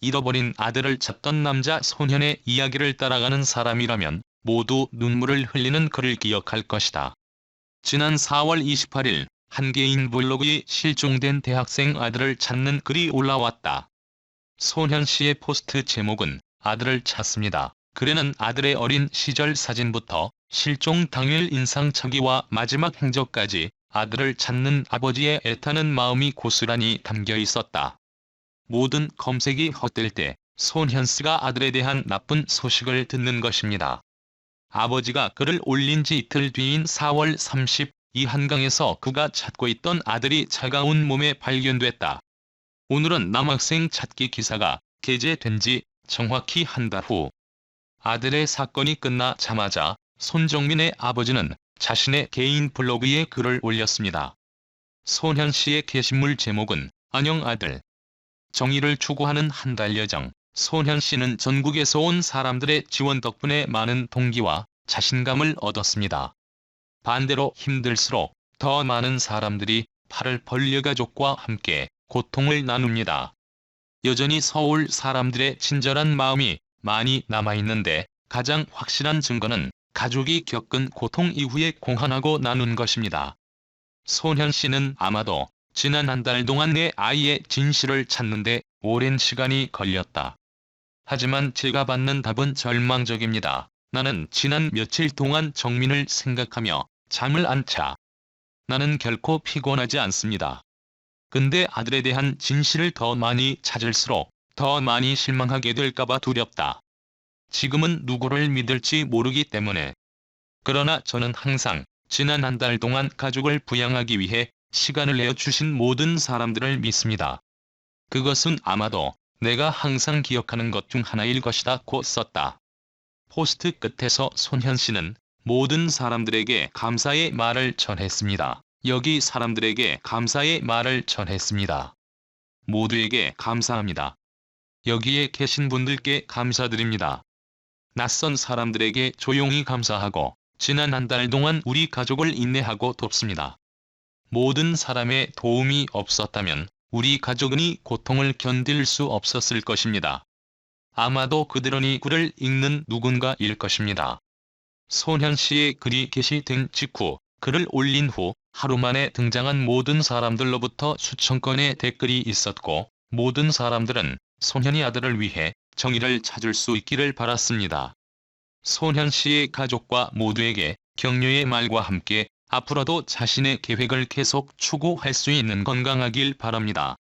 잃어버린 아들을 찾던 남자 소년의 이야기를 따라가는 사람이라면 모두 눈물을 흘리는 그를 기억할 것이다. 지난 4월 28일 한 개인 블로그에 실종된 대학생 아들을 찾는 글이 올라왔다. 소현 씨의 포스트 제목은 아들을 찾습니다. 글에는 아들의 어린 시절 사진부터 실종 당일 인상착의와 마지막 행적까지 아들을 찾는 아버지의 애타는 마음이 고스란히 담겨 있었다. 모든 검색이 헛될 때 손현스가 아들에 대한 나쁜 소식을 듣는 것입니다. 아버지가 글을 올린 지 이틀 뒤인 4월 30일 한강에서 그가 찾고 있던 아들이 차가운 몸에 발견됐다. 오늘은 남학생 찾기 기사가 게재된 지 정확히 한 달 후 아들의 사건이 끝나자마자 손정민의 아버지는 자신의 개인 블로그에 글을 올렸습니다. 손현 씨의 게시물 제목은 안녕 아들. 정의를 추구하는 한 달 여정. 손현 씨는 전국에서 온 사람들의 지원 덕분에 많은 동기와 자신감을 얻었습니다. 반대로 힘들수록 더 많은 사람들이 팔을 벌려 가족과 함께 고통을 나눕니다. 여전히 서울 사람들의 친절한 마음이 많이 남아있는데 가장 확실한 증거는 가족이 겪은 고통 이후에 공헌하고 나눈 것입니다. 손현 씨는 아마도 지난 한 달 동안 내 아이의 진실을 찾는데 오랜 시간이 걸렸다. 하지만 제가 받는 답은 절망적입니다. 나는 지난 며칠 동안 정민을 생각하며 잠을 안 차. 나는 결코 피곤하지 않습니다. 근데 아들에 대한 진실을 더 많이 찾을수록 더 많이 실망하게 될까봐 두렵다. 지금은 누구를 믿을지 모르기 때문에. 그러나 저는 항상 지난 한 달 동안 가족을 부양하기 위해 시간을 내어 주신 모든 사람들을 믿습니다. 그것은 아마도 내가 항상 기억하는 것 중 하나일 것이다 고 썼다. 포스트 끝에서 손현 씨는 모든 사람들에게 감사의 말을 전했습니다. 여기 사람들에게 감사의 말을 전했습니다. 모두에게 감사합니다. 여기에 계신 분들께 감사드립니다. 낯선 사람들에게 조용히 감사하고 지난 한 달 동안 우리 가족을 인내하고 돕습니다. 모든 사람의 도움이 없었다면 우리 가족은 이 고통을 견딜 수 없었을 것입니다. 아마도 그들은 이 글을 읽는 누군가일 것입니다. 손현 씨의 글이 게시된 직후 글을 올린 후 하루 만에 등장한 모든 사람들로부터 수천 건의 댓글이 있었고 모든 사람들은 손현이 아들을 위해 정의를 찾을 수 있기를 바랐습니다. 손현 씨의 가족과 모두에게 격려의 말과 함께 앞으로도 자신의 계획을 계속 추구할 수 있는 건강하길 바랍니다.